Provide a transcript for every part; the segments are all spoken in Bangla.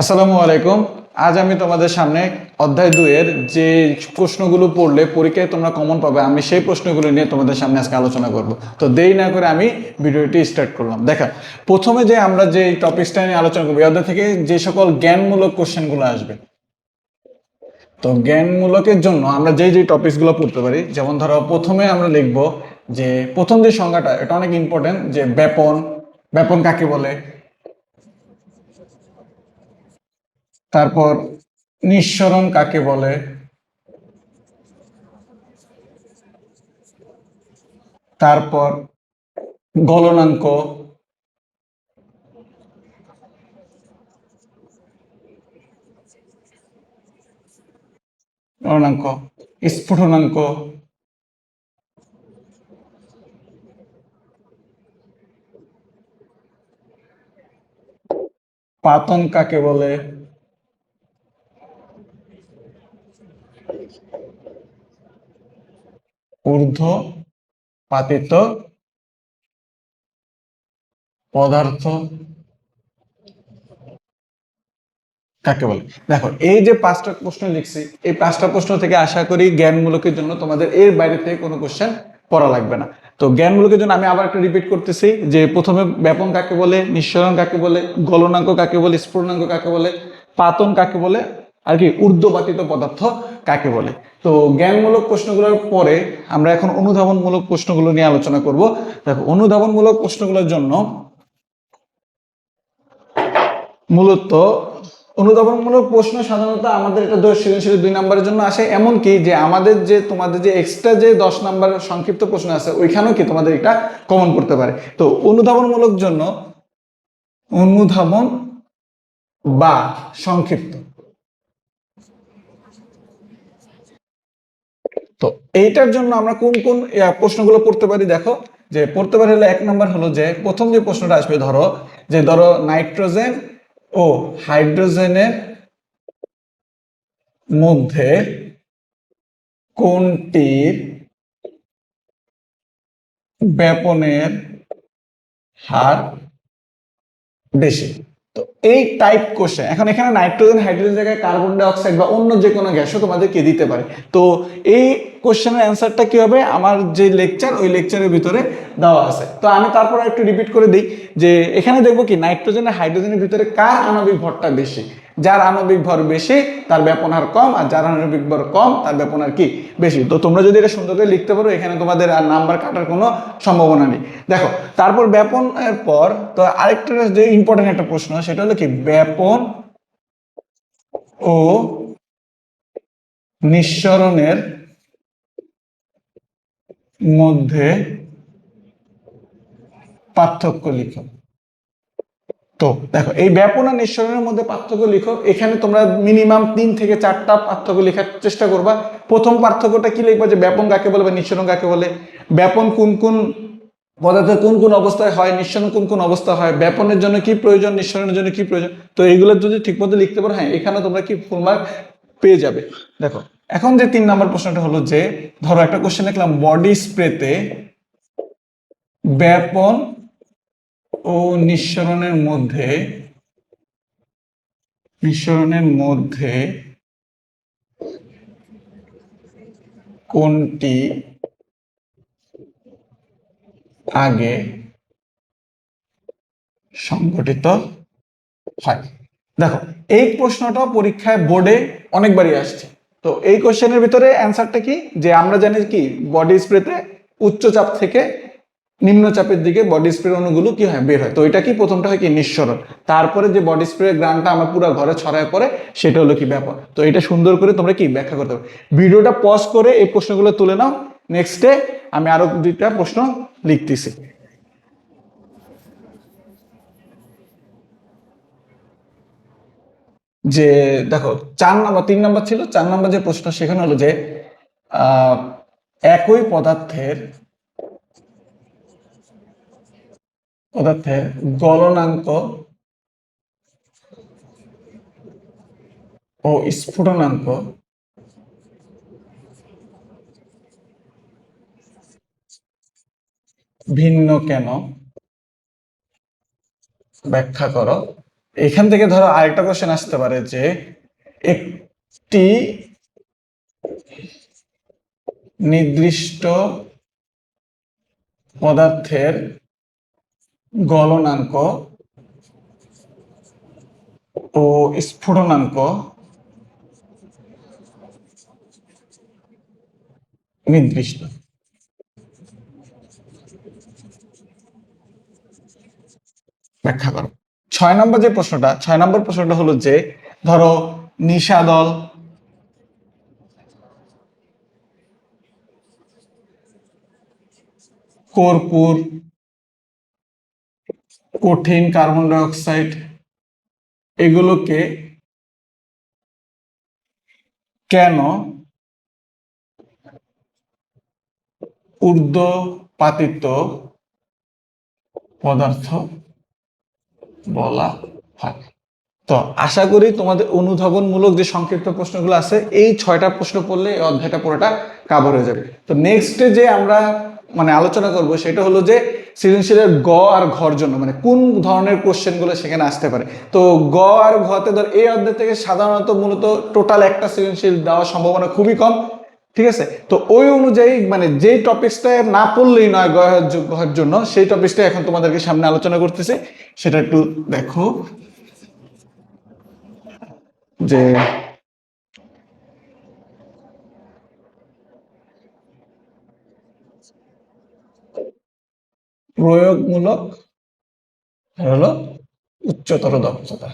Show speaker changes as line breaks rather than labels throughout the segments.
আসসালামু আলাইকুম। আজ আমি তোমাদের সামনে অধ্যায় দুইয়ের যে প্রশ্নগুলো পড়লে পরীক্ষায় তোমরা কমন পাবে, আমি সেই প্রশ্নগুলো নিয়ে তোমাদের সামনে আজকে আলোচনা করব। তো দেরি না করে আমি ভিডিওটি স্টার্ট করলাম। দেখা, প্রথমে যে আমরা যে টপিকসটা নিয়ে আলোচনা করব অধ্যায় থেকে যে সকল জ্ঞানমূলক কোশ্চেনগুলো আসবে। তো জ্ঞানমূলকের জন্য আমরা যেই যে টপিকসগুলো পড়তে পারি, যেমন ধরো প্রথমে আমরা লিখব যে প্রথম যে সংজ্ঞাটা, এটা অনেক ইম্পর্টেন্ট যে ব্যাপন ব্যাপন কাকে বলে? তারপর নিঃসরণ কাকে বলে? তারপর গলনাঙ্ক। গলনাঙ্ক স্ফুটনাঙ্ক। পাতন কাকে বলে? ঊর্ধ্ব পাতিত পদার্থ কাকে বলে? দেখো, এই যে পাঁচটা প্রশ্ন লিখছি, এই পাঁচটা প্রশ্ন থেকে আশা করি জ্ঞানমূলকের জন্য তোমাদের এর বাইরে থেকে কোনো কোশ্চেন পড়া লাগবে না। তো জ্ঞানমূলকের জন্য আমি আবার একটা রিপিট করতেছি, যে প্রথমে ব্যাপন কাকে বলে, নিঃসরণ কাকে বলে, গলনাঙ্ক কাকে বলে স্ফুটনাঙ্ক কাকে বলে, পাতন কাকে বলে আর কি ঊর্ধ্বপাতিত পদার্থ কাকে বলে? তো জ্ঞানমূলক প্রশ্নগুলোর পরে আমরা এখন অনুধাবনমূলক প্রশ্নগুলো নিয়ে আলোচনা করব। দেখো, অনুধাবনমূলক প্রশ্নগুলোর জন্য মূলত অনুধাবনমূলক প্রশ্ন সাধারণত আমাদের এটা দশ সৃজনশীল দুই নম্বরের জন্য আসে। এমন কি যে আমাদের যে, তোমাদের যে এক্সট্রা যে দশ নম্বর সংক্ষিপ্ত প্রশ্ন আছে, ওইখানেও কি তোমাদের এটা কমন করতে পারে। তো অনুধাবনমূলক জন্য অনুধাবন বা সংক্ষিপ্ত। তো এইটার জন্য আমরা কোন কোন প্রশ্নগুলো পড়তে পারি? দেখো, যে পড়তে পারি হলো এক নম্বর হলো যে, প্রথম যে প্রশ্নটা আসবে, ধরো, যে ধরো নাইট্রোজেন ও হাইড্রোজেনের মধ্যে কোনটির ব্যাপনের হার বেশি? এই টাইপ কোষে। এখন এখানে নাইট্রোজেন হাইড্রোজেন জায়গায় কার্বন ডাইঅক্সাইড বা অন্য যে কোনো গ্যাসও তোমাদেরকে দিতে পারে। তো এই কোশ্চেনের অ্যান্সারটা কি হবে? আমার যে লেকচার ওই লেকচারের ভিতরে দেওয়া আছে। তো আমি তারপর একটু রিপিট করে দিই যে, এখানে দেখব কি নাইট্রোজেন হাইড্রোজেনের ভিতরে কার আণবিক ভরটা বেশি? যার আণবিক ভর বেশি, তার ব্যাপন হার কম, আর যার আণবিক ভর কম, তার ব্যাপন হার কি? বেশি। তো তোমরা যদি এটা সুন্দর করে লিখতে পারো, এখানে তোমাদের আর নাম্বার কাটার কোনো সম্ভাবনা নেই। দেখো, তারপর ব্যাপনের পর, তো আরেকটা যে ইম্পর্টেন্ট একটা প্রশ্ন, সেটা হলো কি? ব্যাপন ও নিঃসরণের মধ্যে পার্থক্য লিখো। তো দেখো, এই ব্যাপন আর নিঃসরণের মধ্যে পার্থক্য লিখো। এখানে তোমরা মিনিমাম তিন থেকে চারটা পার্থক্য লেখার চেষ্টা করবা। প্রথম পার্থক্যটা কি লিখবা যে ব্যাপন কাকে বলে বা নিঃসরণ কাকে বলে? ব্যাপন কোন কোন পদার্থ কোন কোন অবস্থায় হয়? নিঃসরণ কোন কোন অবস্থা হয়? ব্যাপনের জন্য কি প্রয়োজন? নিঃসরণের জন্য কি প্রয়োজন? তো এইগুলো যদি ঠিকমতো লিখতে পারো হ্যাঁ এখানে তোমরা কি ফুল মার্ক পেয়ে যাবে। দেখো, এখন যে তিন নম্বর প্রশ্নটা হলো যে, ধরো একটা কোশ্চেন লিখলাম বডি স্প্রেতে ব্যাপন ও নিঃসরণের মধ্যে নিঃসরণের মধ্যে কোনটি আগে সংগঠিত হয়? দেখো, এই প্রশ্নটা পরীক্ষায় বোর্ডে অনেকবারই আসছে। তো এই কোশ্চেনের ভিতরে অ্যান্সারটা কি? যে আমরা জানি কি বডি স্প্রেতে উচ্চ চাপ থেকে নিম্নচাপের দিকে বডি স্প্রে অণুগুলো কি হয়? বের হয়। তো এটা কি? প্রথমটা হয় কি? নিঃসরণ। তারপরে যে বডি স্প্রে গ্রানটা আমার পুরো ঘরে ছড়ায় পড়ে, সেটা হলো কি? ব্যাপার তো এটা সুন্দর করে তোমরা কি ব্যাখ্যা করতে পারো। ভিডিওটা পজ করে এই প্রশ্নগুলো তুলে নাও। নেক্সট আমি আরও দুইটা প্রশ্ন লিখতেছি। যে দেখো, চার নম্বর, তিন নম্বর ছিল, চার নম্বর যে প্রশ্ন সেখানে হলো যে একই পদার্থের পদার্থের গলনাঙ্ক ও স্ফুটনাঙ্ক। ভিন্ন কেন? ব্যাখ্যা করো। এখান থেকে ধরো আরেকটা কোশ্চেন আসতে পারে যে একটি নির্দিষ্ট পদার্থের গলনাঙ্ক ও স্ফুটনাঙ্ক নির্দিষ্ট। ব্যাখ্যা করো। ছয় নম্বর যে প্রশ্নটা, ছয় নম্বর প্রশ্নটা হলো যে, ধরো নিশাদল কর্পূর কঠিন কার্বন ডাই অক্সাইড এগুলোকে কেন ঊর্ধ্বপাতিত পদার্থ বলা হয়? তো আশা করি তোমাদের অনুধাবনমূলক যে সংক্ষিপ্ত প্রশ্নগুলো আছে, এই ছয়টা প্রশ্ন পড়লে অধ্যায়টা পুরোটা কাভার হয়ে যাবে। তো নেক্সটে যে আমরা মানে আলোচনা করব, সেটা হলো যে সৃজনশীলের গ আর ঘর জন্য মানে কোন ধরনের কোশ্চেনগুলো সেখানে আসতে পারে। তো গ আর ঘতে ধর এই অধ্যায় থেকে সাধারণত মূলত টোটাল একটা সৃজনশীল দেওয়ার সম্ভাবনা খুবই কম, ঠিক আছে? তো ওই অনুযায়ী মানে যেই টপিক্সটা না পড়লেই নয় গয়ের জন্য, সেই টপিক্সটা এখন তোমাদেরকে সামনে আলোচনা করতেছে। সেটা একটু দেখো। যে প্রয়োগমূলক হলো উচ্চতর দক্ষতা।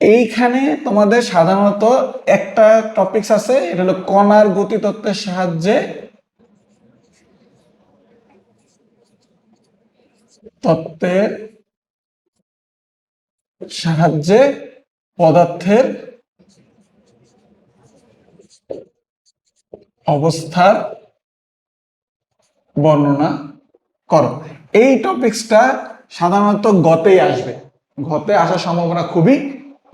এইখানে তোমাদের সাধারণত একটা টপিকস আছে, এটা হলো কণার গতিতত্ত্বের সাহায্যে তত্ত্বের সাহায্যে পদার্থের অবস্থার বর্ণনা করো। এই টপিক্সটা সাধারণত গতেই আসবে। ঘতে আসার সম্ভাবনা খুবই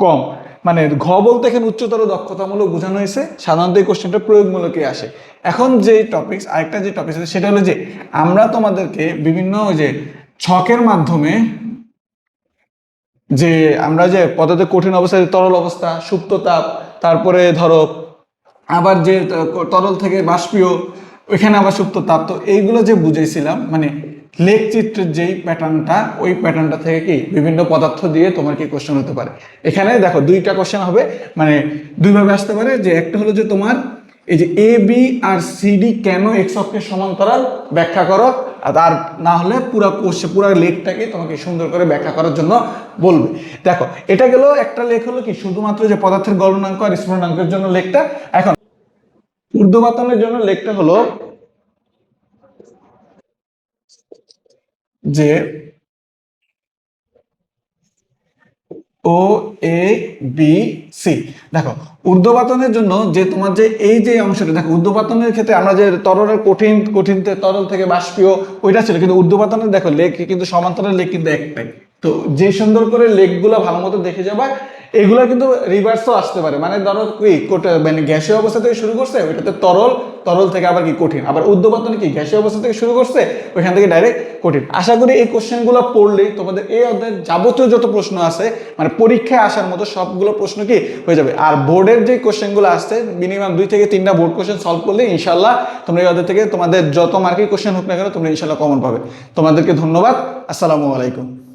কম। মানে ঘ বলতে এখানে উচ্চতর দক্ষতামূলক বোঝানো হয়েছে। সাধারণত এই কোশ্চেনটা প্রয়োগমূলকই আসে। এখন যে টপিক্স আরেকটা যে টপিক্স আছে, সেটা হলো যে আমরা তোমাদেরকে বিভিন্ন যে ছকের মাধ্যমে যে আমরা যে পদার্থের কঠিন অবস্থা তরল অবস্থা, সুপ্ত তাপ, তারপরে ধরো আবার যে তরল থেকে বাষ্পীয়, ওইখানে আবার সুপ্ত তাপ। তো এইগুলো যে বুঝেছিলাম মানে লেখ চিত্রের যেই প্যাটার্নটা, ওই প্যাটার্নটা থেকে কি বিভিন্ন পদার্থ দিয়ে তোমার কি কোশ্চেন হতে পারে? এখানে দেখো দুইটা কোশ্চেন হবে মানে দুইভাবে আসতে পারে, যে একটা হলো যে তোমার এই যে এ বি আর সিডি কেন এক্স অক্ষের সমান্তরাল ব্যাখ্যা করো, আর না হলে পুরো কোশ্চেন পুরো লেখটাকে তোমাকে সুন্দর করে ব্যাখ্যা করার জন্য বলবে। দেখো, এটা গেল একটা লেখ হলো কি, শুধুমাত্র যে পদার্থের গলনাঙ্ক আর স্ফুটনাঙ্কের জন্য লেখটা এখন ঊর্ধ্বপাতনের জন্য লেখটা হলো যে ও এ বি সি দেখো ঊর্ধ্বপাতনের জন্য যে তোমার যে এই যে অংশটা, দেখো ঊর্ধ্বপাতনের ক্ষেত্রে আমরা যে তরলের কঠিন কঠিন তরল থেকে বাষ্পীয়, ওইটা ছিল, কিন্তু ঊর্ধ্বপাতনের দেখো, লেখ কিন্তু সমান্তরাল লেখ কিন্তু একটাই তো যে সুন্দর করে লেখগুলো ভালো মতো দেখে যাবা, এগুলো কিন্তু রিভার্সও আসতে পারে। মানে ধরো কি মানে গ্যাসীয় অবস্থা থেকে শুরু করছে, ওইটাতে তরল তরল থেকে আবার কি কঠিন? আবার ঊর্ধ্বপাতনে কি? গ্যাসীয় অবস্থা থেকে শুরু করছে, ওইখান থেকে ডাইরেক্ট কঠিন। আশা করি এই কোশ্চেনগুলো পড়লেই তোমাদের এই অধ্যায়ের যাবতীয় যত প্রশ্ন আছে মানে পরীক্ষায় আসার মতো সবগুলো প্রশ্ন কি হয়ে যাবে। আর বোর্ডের যে কোশ্চেনগুলো আসছে মিনিমাম দুই থেকে তিনটা বোর্ড কোশ্চেন সলভ করলে ইনশাল্লাহ তোমরা এই অধ্যায় থেকে তোমাদের যত মার্কের কোশ্চেন হোক না কেন, তোমরা ইনশাল্লাহ কমন পাবে। তোমাদেরকে ধন্যবাদ। আসসালামু আলাইকুম।